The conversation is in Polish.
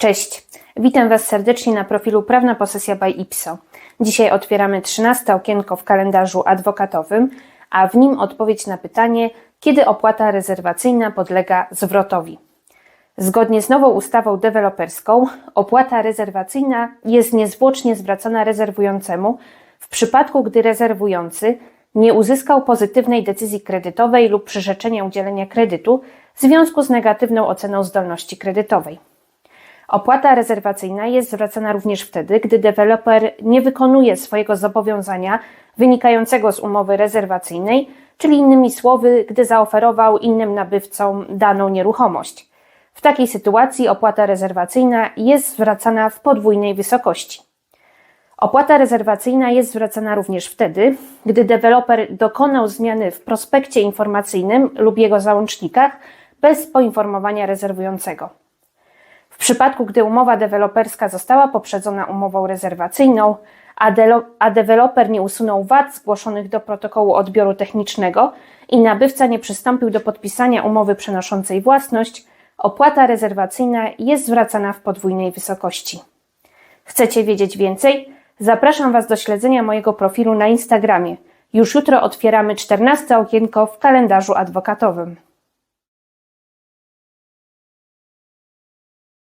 Cześć, witam Was serdecznie na profilu Prawna Posesja by Ipso. Dzisiaj otwieramy 13 okienko w kalendarzu adwokatowym, a w nim odpowiedź na pytanie, kiedy opłata rezerwacyjna podlega zwrotowi. Zgodnie z nową ustawą deweloperską, opłata rezerwacyjna jest niezwłocznie zwracana rezerwującemu w przypadku, gdy rezerwujący nie uzyskał pozytywnej decyzji kredytowej lub przyrzeczenia udzielenia kredytu w związku z negatywną oceną zdolności kredytowej. Opłata rezerwacyjna jest zwracana również wtedy, gdy deweloper nie wykonuje swojego zobowiązania wynikającego z umowy rezerwacyjnej, czyli innymi słowy, gdy zaoferował innym nabywcom daną nieruchomość. W takiej sytuacji opłata rezerwacyjna jest zwracana w podwójnej wysokości. Opłata rezerwacyjna jest zwracana również wtedy, gdy deweloper dokonał zmiany w prospekcie informacyjnym lub jego załącznikach bez poinformowania rezerwującego. W przypadku, gdy umowa deweloperska została poprzedzona umową rezerwacyjną, a, deweloper nie usunął wad zgłoszonych do protokołu odbioru technicznego i nabywca nie przystąpił do podpisania umowy przenoszącej własność, opłata rezerwacyjna jest zwracana w podwójnej wysokości. Chcecie wiedzieć więcej? Zapraszam Was do śledzenia mojego profilu na Instagramie. Już jutro otwieramy 14 okienko w kalendarzu adwokatowym.